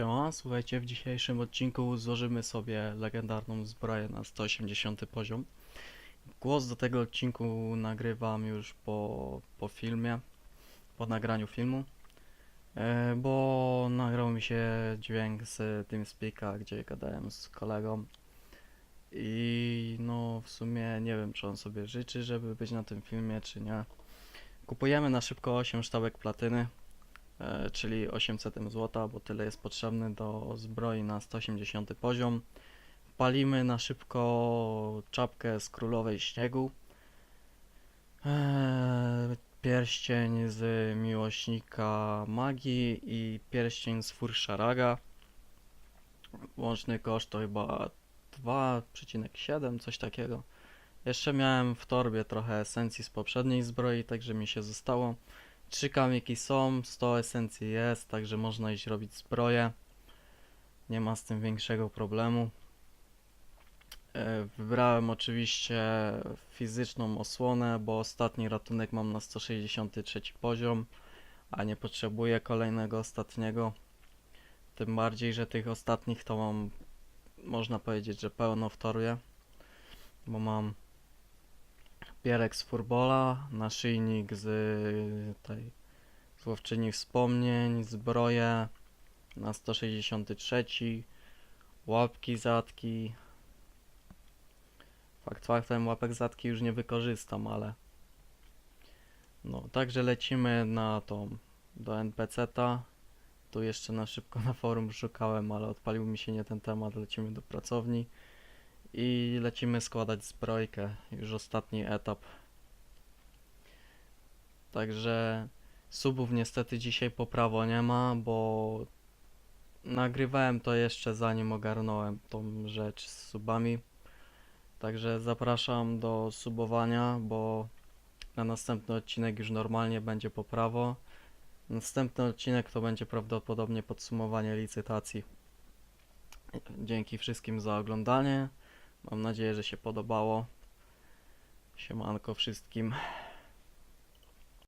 Siema, słuchajcie, w dzisiejszym odcinku złożymy sobie legendarną zbroję na 180 poziom. Głos do tego odcinku nagrywam już po, po filmie, po nagraniu filmu, e, bo nagrał mi się dźwięk z TeamSpeaka, gdzie gadałem z kolegą i no w sumie nie wiem, czy on sobie życzy, żeby być na tym filmie, czy nie. Kupujemy na szybko 8 sztabek platyny, czyli 800 złota, bo tyle jest potrzebne do zbroi na 180 poziom. Palimy na szybko czapkę z królowej śniegu. E, pierścień z miłośnika magii i pierścień z Furszaraga. Łączny koszt to chyba 2,7, coś takiego. Jeszcze miałem w torbie trochę esencji z poprzedniej zbroi, także mi się zostało. Trzy kamiki są, 100 esencji jest, także można iść robić zbroję. Nie ma z tym większego problemu. E, Wybrałem oczywiście fizyczną osłonę, bo ostatni ratunek mam na 163 poziom, a nie potrzebuję kolejnego ostatniego. Tym bardziej, że tych ostatnich to mam, można powiedzieć, że pełno w torbie, bo mam pierek z furbola, naszyjnik z tej złowczyni wspomnień, zbroję na 163, łapki zatki. Fakt faktem łapek zatki już nie wykorzystam, ale no, także lecimy na tą do NPC-ta. Tu jeszcze na szybko na forum szukałem, ale odpalił mi się nie ten temat, lecimy do pracowni i lecimy składać zbrojkę, już ostatni etap. Także subów niestety dzisiaj po prawo nie ma, bo nagrywałem to jeszcze zanim ogarnąłem tą rzecz z subami. Także zapraszam do subowania, bo na następny odcinek już normalnie będzie po prawo. Następny odcinek to będzie prawdopodobnie podsumowanie licytacji. Dzięki wszystkim za oglądanie. Mam nadzieję, że się podobało. Siemanko wszystkim.